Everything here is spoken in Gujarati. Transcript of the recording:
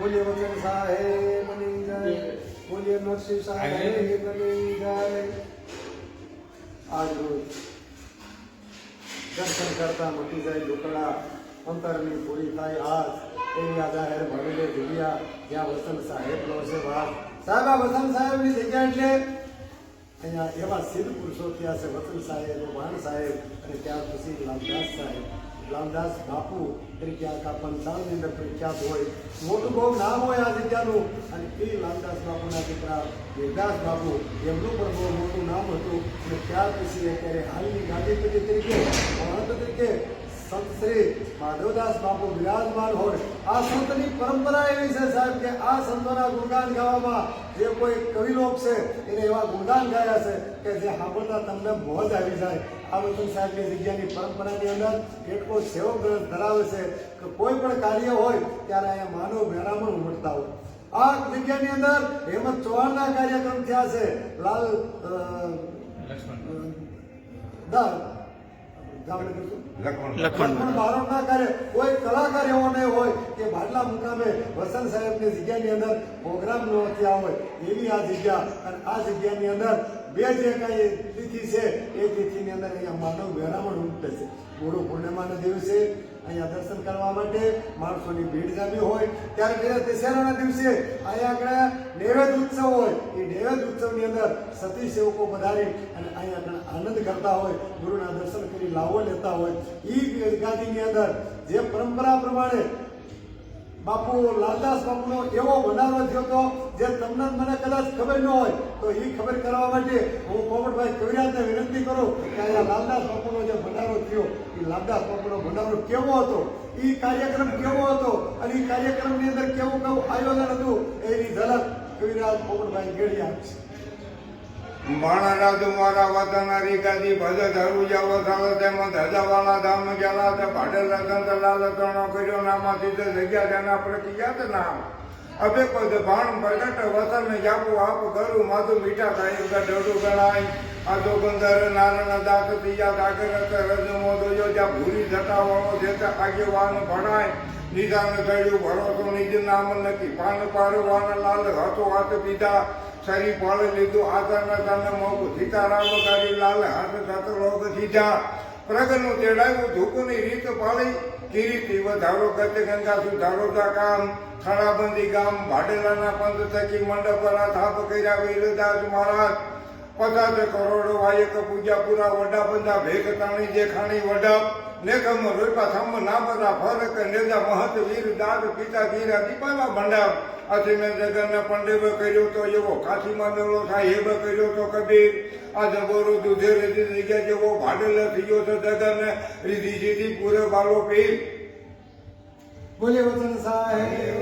બોલીએ વચન સાહેબની જય. બોલીએ નરસિંહ સાહેબની જય. આજ રોજ દર્શન કરતા મટી જાય ઢોકળા. અંતરની પૂરી થાય આજ એવી આ જાહેર ભરેલે ત્યાં જ્યાં વસંત સાહેબનો છે વાત સાહેબ આ વસંત સાહેબની જગ્યા એટલે અહીંયા એવા સિદ્ધ પુરુષો ત્યાં છે વસંત સાહેબ વાણ સાહેબ અને ત્યાર પછી લાલદાસ સાહેબ. લાલદાસ બાપુ તરીકે આખા પંચાળની અંદર પ્રખ્યાત હોય. મોટું બહુ નામ હોય આ જગ્યાનું. અને એ લાલદાસ બાપુના દીકરા દેવદાસ બાપુ, એમનું પણ બહુ મોટું નામ હતું. અને ત્યાર પછી અત્યારે હાલની ગાંધીપતિ તરીકે, મહંત તરીકે સંત શ્રી માધવદાસ બાપુ બિરાજમાન હોય. આ સંતની પરંપરા એવી છે સાહેબ કે આ સંતોના ગુણગાન ગાવામાં જે કોઈ કવિ લોક છે એને એવા ગુણગાન ગાયા છે કે જે સાંભળતા તમને મોજ આવી જાય. આ વતન સાહેબની જગ્યાની પરંપરાની અંદર એટલો સેવો ગ્રંથ ધરાવે છે કે કોઈ પણ કાર્ય હોય ત્યારે અહીંયા માનવ મેળામણ ઉમટતા હોય. આ જગ્યાની અંદર હેમંત ચૌહાણના કાર્યક્રમ થયા છે. લાલ અ, દા લખણ શું? ના કરે કોઈ કલાકાર એવો નહીં હોય ભાડલા મુકામે વસંત સાહેબની જગ્યાની અંદર પ્રોગ્રામ ન થયા હોય એવી આ જગ્યા અને આ જગ્યાની અંદર બે જે કાંઈ તિથિ છે, એ તિથિની અંદર અહીંયા માનવ વેરામણ ઉમટે છે. ગુરુ પૂર્ણિમાના દિવસે અહીંયા દર્શન કરવા માટે માણસોની ભીડ જામી હોય. ત્યારે પેલા દશેરાના દિવસે અહીંયા આગળ નૈવેદ્ય ઉત્સવ હોય, એ નૈવેદ્ય ઉત્સવની અંદર સતી સેવકો પધારી અને અહીંયા આગળ આનંદ કરતા હોય, ગુરુના દર્શન કરી લાવો લેતા હોય. એ ગાદીની અંદર જે પરંપરા પ્રમાણે બાપુ, લાલદાસ બાપુનો એવો બનાવો થયો હતો જે તમને ને મને કદાચ ખબર ન હોય, તો એ ખબર કરવા માટે હું પોપટભાઈ કવિરાજને વિનંતી કરું કે અહીંયા લાલદાસ બાપુનો જે ભંડારો થયો એ લાલદાસ બાપુનો ભંડારો કેવો હતો? એ કાર્યક્રમ કેવો હતો? અને એ કાર્યક્રમની અંદર કેવું કેવું આયોજન હતું? એની ઝલક કવિરાજ કોમટભાઈ ગેડી આપશે. માણા રાજુ મારા વતના ગાદી ભજ ધરુ જાવ થાળ તેમ ધજાવાળા ધામ ગયેલા તે ભાડે લગન લાલ તણો કર્યો નામાં સીધે જગ્યા તેના પ્રતિયાત નામ. અભે પદ ભાણ પ્રગટ વતન જાપુ આપ ગરુ માધુ મીઠા થાય ગઢડું ગણાય. આદો ગંધર નારણ દાત તીજા દાગર રજ મોદો જો જ્યાં ભૂરી જટા વાળો જે તે આગેવાન ભણાય. નિદાન ગળ્યું ભરોસો, નિજ નામ નથી પાન પારવાન લાલ હાથો હાથ પીધા સરી પાળે લીધું આતર તન મોગ સીતારામ કરી લાલ હાથ સત લોક સીધા પ્રગનું તેડાયું, ધૂપની રીત પાળી કિરીટી વધારો ગત ગંગા સુધારો તા કામ. ખણાબંધી ગામ, ભાડેલાના પંથ થકી મંડપરા થાપ કર્યા વીરદાસ મહારાજ. પચાસ કરોડ વાયક પૂજા પૂરા વડા બંધા ભેગ તાણી જે ખાણી વડા નેકમ રોપા થમ ના બધા ફરક નેજા મહત વીર દાદ પિતા ગીરા દીપાલા ભંડાર અતિનગરના પંડે કર્યો તો એવો કાશીમાં નવરો સાહેબ કર્યો તો કબીર. આ જબોરો દૂધે રેતી જગ્યા જેવો ભાડેલ થઈ ગયો તો જગરને રીધી સીધી પૂરે બાલો પી બોલે વતન સાહેબ